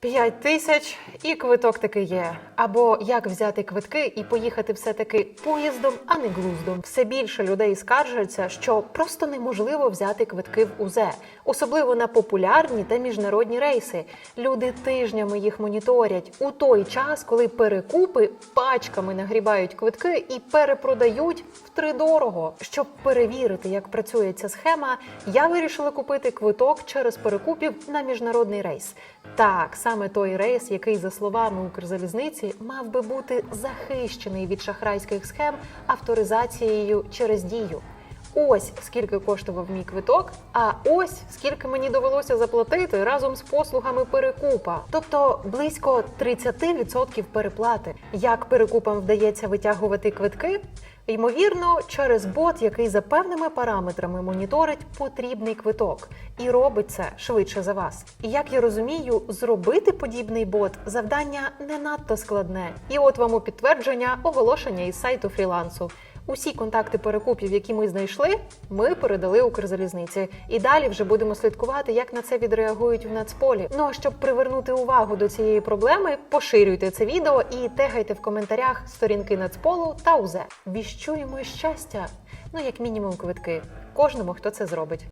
П'ять тисяч і квиток таки є. Або як взяти квитки і поїхати все-таки поїздом, а не глуздом. Все більше людей скаржаться, що просто неможливо взяти квитки в УЗЕ, особливо на популярні та міжнародні рейси. Люди тижнями їх моніторять у той час, коли перекупи пачками нагрібають квитки і перепродають втридорого. Щоб перевірити, як працює ця схема, я вирішила купити квиток через перекупів на міжнародний рейс. Так, саме той рейс, який, за словами Укрзалізниці, мав би бути захищений від шахрайських схем авторизацією через дію. Ось скільки коштував мій квиток, а ось скільки мені довелося заплатити разом з послугами перекупа, тобто близько 30% переплати. Як перекупам вдається витягувати квитки? Ймовірно, через бот, який за певними параметрами моніторить потрібний квиток, і робить це швидше за вас. І як я розумію, зробити подібний бот завдання не надто складне. І от вам у підтвердження оголошення із сайту фрілансу. Усі контакти перекупів, які ми знайшли, ми передали Укрзалізниці. І далі вже будемо слідкувати, як на це відреагують в Нацполі. Ну а щоб привернути увагу до цієї проблеми, поширюйте це відео і тегайте в коментарях сторінки Нацполу та УЗЕ. Віщуємо щастя. Ну як мінімум, квитки кожному, хто це зробить.